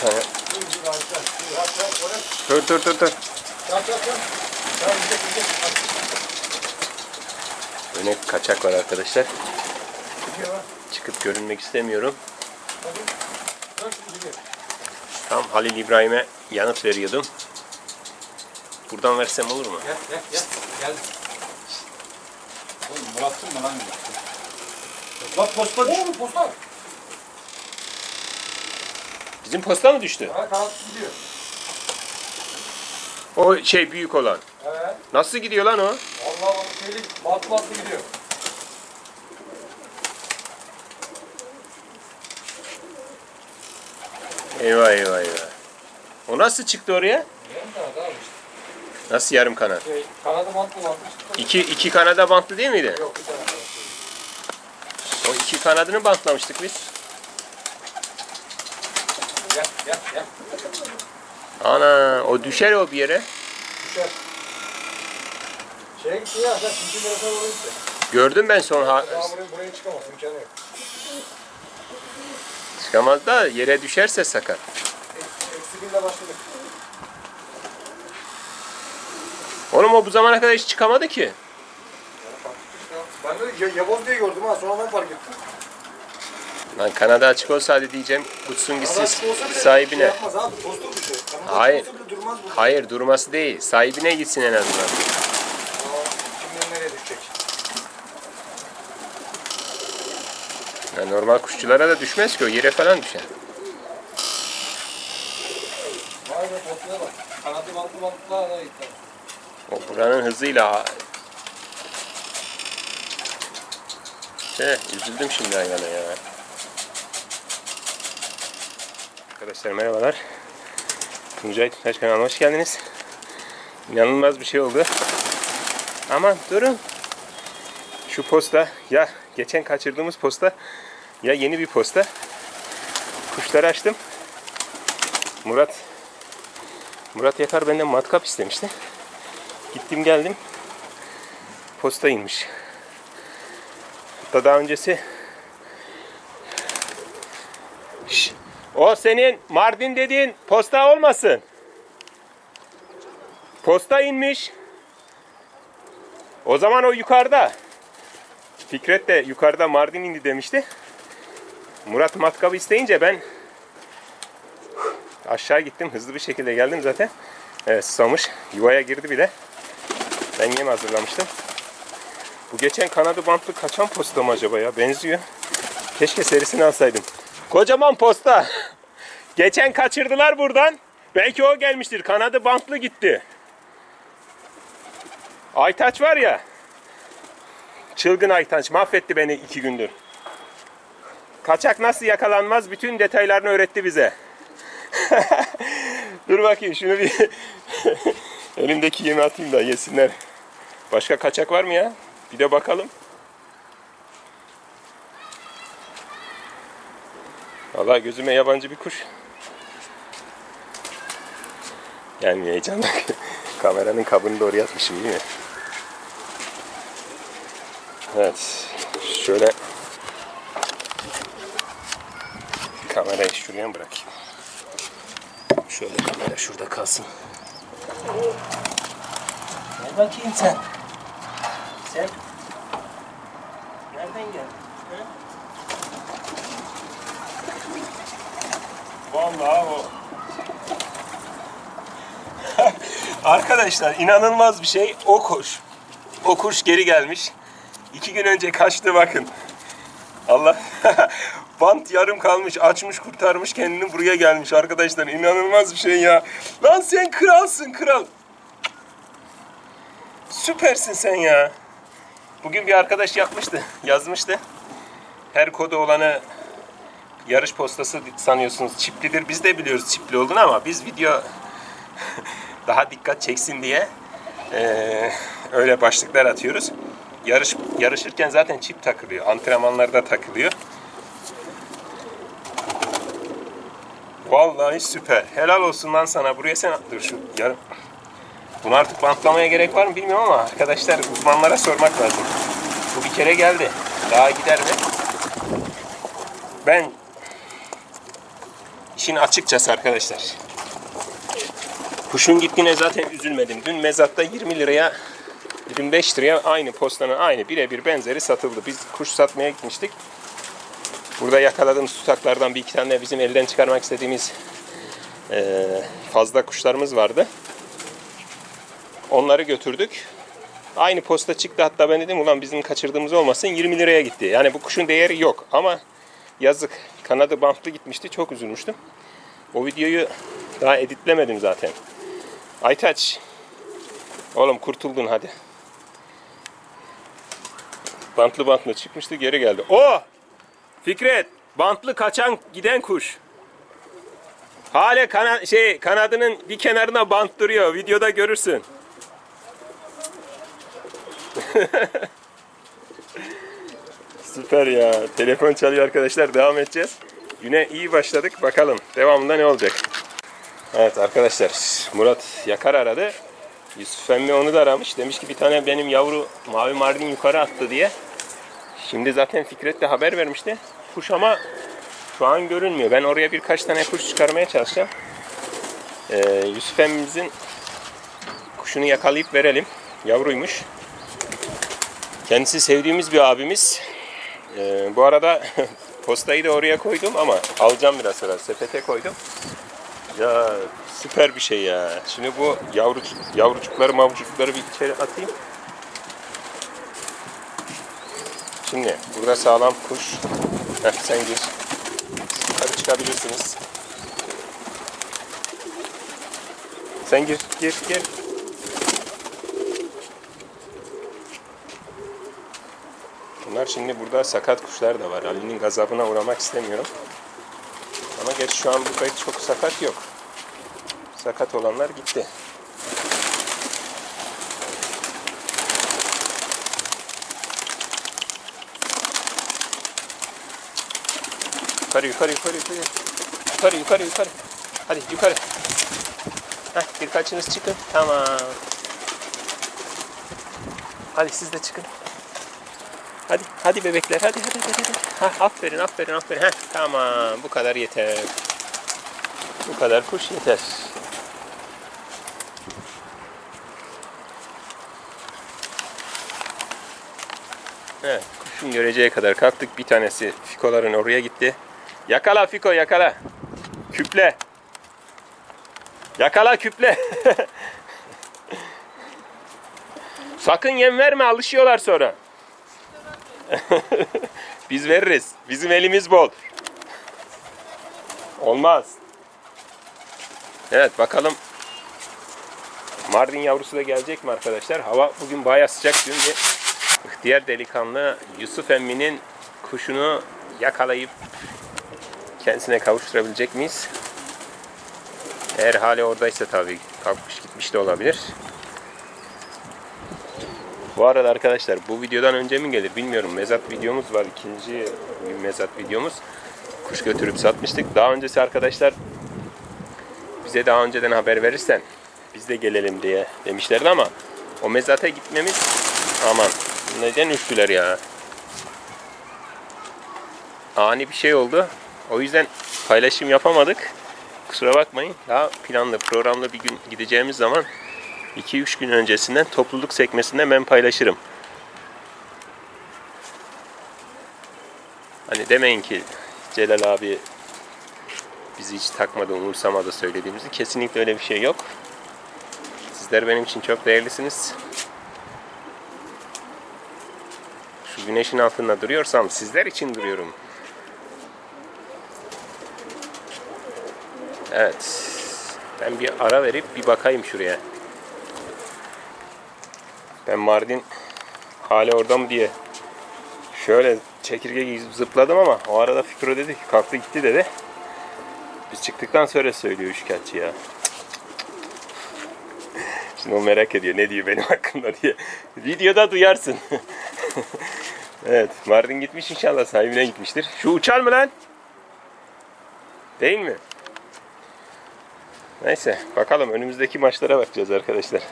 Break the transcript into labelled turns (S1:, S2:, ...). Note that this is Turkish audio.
S1: tane.
S2: Dur dur. Dur
S1: Dur. Öne kaçak var arkadaşlar. Çıkıp görünmek istemiyorum. Tam Halil İbrahim'e yanıt veriyordum. Buradan versem olur mu?
S2: Gel gel gel. Gel. Oğlum Murat'ın mı lan? Bak posta düştü. Posta.
S1: Bizim posta mı düştü?
S2: Ha gidiyor.
S1: O şey büyük olan.
S2: Evet.
S1: Nasıl gidiyor lan o?
S2: Vallahi bak şeyli bantlı bantlı gidiyor.
S1: Eyvah eyvah eyvah. O nasıl çıktı oraya?
S2: Yarım kanat abi işte.
S1: Nasıl yarım kanat?
S2: Şey, kanadı bantlı bantlı.
S1: İki, iki kanada bantlı değil miydi?
S2: Yok bir tane.
S1: O iki kanadını bantlamıştık biz.
S2: Gel gel gel.
S1: Ana o düşer o bir yere.
S2: Düşer. Şeye gitti ya sen şimdi nereye doğru gitti.
S1: Gördüm ben son ha
S2: Daha buraya, buraya çıkamaz imkanı yok.
S1: çıkamaz da yere düşerse sakar.
S2: Eksi birle başladık.
S1: Oğlum o bu zamana kadar hiç çıkamadı ki.
S2: Ben de ya- Yavoz diye gördüm ha sonradan fark ettim.
S1: Lan kanada açık olsa hadi diyeceğim uçsun
S2: Kanat
S1: gitsin
S2: Şey
S1: sahibine.
S2: yapmaz abi posta düşüyor. Kanat
S1: Hayır.
S2: durmaz.
S1: Hayır durması değil. Sahibine gitsin en azından.
S2: Aa, Kim bilir nereye düşecek.
S1: Ya normal kuşçulara da düşmez ki o yere falan düşer.
S2: Vay be postaya bak. Kanatı bantlı bantlı da gitti.
S1: O buranın hızıyla Şey, üzüldüm şimdi hayvana ya. Arkadaşlar merhabalar. Tuncay Tutaş kanalına hoş geldiniz. İnanılmaz bir şey oldu. Aman durun. Şu posta ya geçen kaçırdığımız posta ya yeni bir posta. Kuşları açtım. Murat Murat Yakar benden matkap istemişti. Gittim geldim. Posta inmiş. Hatta daha öncesi Şş, o senin Mardin dediğin posta olmasın. Posta inmiş. O zaman o yukarıda. Fikret de yukarıda Mardin indi demişti. Murat matkabı isteyince ben aşağı gittim. Hızlı bir şekilde geldim zaten. Evet susamış. Yuvaya girdi bile. Ben yem hazırlamıştım. Bu geçen kanadı bantlı kaçan posta mı acaba ya? Benziyor. Keşke serisini alsaydım. Kocaman posta. Geçen kaçırdılar buradan. Belki o gelmiştir. Kanadı bantlı gitti. Aytaç var ya. Çılgın Aytaç mahvetti beni iki gündür. Kaçak nasıl yakalanmaz bütün detaylarını öğretti bize. Dur bakayım şunu bir elimdeki yemi atayım da yesinler. Başka kaçak var mı ya? Bir de bakalım. Vallahi gözüme yabancı bir kuş. Yani heyecanla kameranın kabını doğru yazmışım değil mi? Evet. Şöyle kamerayı şuraya mı bırakayım? Şöyle kamera şurada kalsın. Gel bakayım sen. Sen nereden geldin? He? Vallahi o. Arkadaşlar inanılmaz bir şey. O kuş. O kuş geri gelmiş. İki gün önce kaçtı bakın. Allah. Bant yarım kalmış. Açmış kurtarmış kendini buraya gelmiş arkadaşlar. inanılmaz bir şey ya. Lan sen kralsın kral. Süpersin sen ya. Bugün bir arkadaş yapmıştı. Yazmıştı. Her kodu olanı yarış postası sanıyorsunuz çiplidir. Biz de biliyoruz çipli olduğunu ama biz video daha dikkat çeksin diye eee, öyle başlıklar atıyoruz. Yarış yarışırken zaten çip takılıyor. Antrenmanlarda takılıyor. Vallahi süper. Helal olsun lan sana. Buraya sen dur şu yarım. Bunu artık bantlamaya gerek var mı bilmiyorum ama arkadaşlar uzmanlara sormak lazım. Bu bir kere geldi. Daha gider mi? Ben İçin açıkçası arkadaşlar. Kuşun gittiğine zaten üzülmedim. Dün mezatta 20 liraya 25 liraya aynı postanın aynı birebir benzeri satıldı. Biz kuş satmaya gitmiştik. Burada yakaladığımız tutaklardan bir iki tane bizim elden çıkarmak istediğimiz eee, fazla kuşlarımız vardı. Onları götürdük. Aynı posta çıktı hatta ben dedim ulan bizim kaçırdığımız olmasın 20 liraya gitti. Yani bu kuşun değeri yok ama yazık kanadı bantlı gitmişti çok üzülmüştüm. O videoyu daha editlemedim zaten. Aytaç oğlum kurtuldun hadi. Bantlı bantlı çıkmıştı geri geldi. O Fikret bantlı kaçan giden kuş. Hala kana şey kanadının bir kenarına bant duruyor. Videoda görürsün. Süper ya. Telefon çalıyor arkadaşlar. Devam edeceğiz. Güne iyi başladık. Bakalım devamında ne olacak. Evet arkadaşlar. Murat Yakar aradı. Yusuf emmi onu da aramış. Demiş ki bir tane benim yavru mavi mardin yukarı attı diye. Şimdi zaten Fikret de haber vermişti. Kuş ama şu an görünmüyor. Ben oraya birkaç tane kuş çıkarmaya çalışacağım. Ee, Yusuf emmimizin kuşunu yakalayıp verelim. Yavruymuş. Kendisi sevdiğimiz bir abimiz. Ee, bu arada postayı da oraya koydum ama alacağım biraz sonra. Sepete koydum. Ya süper bir şey ya. Şimdi bu yavrucuk, yavrucukları mavrucukları bir içeri atayım. Şimdi burada sağlam kuş. Heh, sen gir. Yukarı çıkabilirsiniz. Sen gir, gir, gir. Bunlar şimdi burada sakat kuşlar da var. Ali'nin gazabına uğramak istemiyorum. Ama geç şu an burada çok sakat yok. Sakat olanlar gitti. Yukarı yukarı yukarı yukarı. Yukarı yukarı yukarı. Hadi yukarı. Heh, birkaçınız çıkın. Tamam. Hadi siz de çıkın. Hadi hadi bebekler hadi hadi hadi. hadi. Ha, aferin aferin aferin. Heh, tamam bu kadar yeter. Bu kadar kuş yeter. Evet, kuşun göreceği kadar kalktık. Bir tanesi fikoların oraya gitti. Yakala fiko yakala. Küple. Yakala küple. Sakın yem verme alışıyorlar sonra. Biz veririz. Bizim elimiz bol. Olmaz. Evet bakalım. Mardin yavrusu da gelecek mi arkadaşlar? Hava bugün bayağı sıcak. Dün ihtiyar delikanlı Yusuf emminin kuşunu yakalayıp kendisine kavuşturabilecek miyiz? Eğer hali oradaysa tabii kalkmış gitmiş de olabilir. Bu arada arkadaşlar bu videodan önce mi gelir bilmiyorum. Mezat videomuz var. ikinci bir mezat videomuz. Kuş götürüp satmıştık. Daha öncesi arkadaşlar bize daha önceden haber verirsen biz de gelelim diye demişlerdi ama o mezata gitmemiz aman neden üstüler ya. Ani bir şey oldu. O yüzden paylaşım yapamadık. Kusura bakmayın. Daha planlı, programlı bir gün gideceğimiz zaman 2-3 gün öncesinden topluluk sekmesinde ben paylaşırım. Hani demeyin ki Celal abi bizi hiç takmadı, umursamadı söylediğimizi. Kesinlikle öyle bir şey yok. Sizler benim için çok değerlisiniz. Şu güneşin altında duruyorsam sizler için duruyorum. Evet. Ben bir ara verip bir bakayım şuraya. Ben Mardin hala orada mı diye şöyle çekirge gibi zıpladım ama o arada Fikro dedi ki kalktı gitti dedi. Biz çıktıktan sonra söylüyor şikayetçi ya. Şimdi o merak ediyor ne diyor benim hakkımda diye. Videoda duyarsın. evet Mardin gitmiş inşallah sahibine gitmiştir. Şu uçar mı lan? Değil mi? Neyse bakalım önümüzdeki maçlara bakacağız arkadaşlar.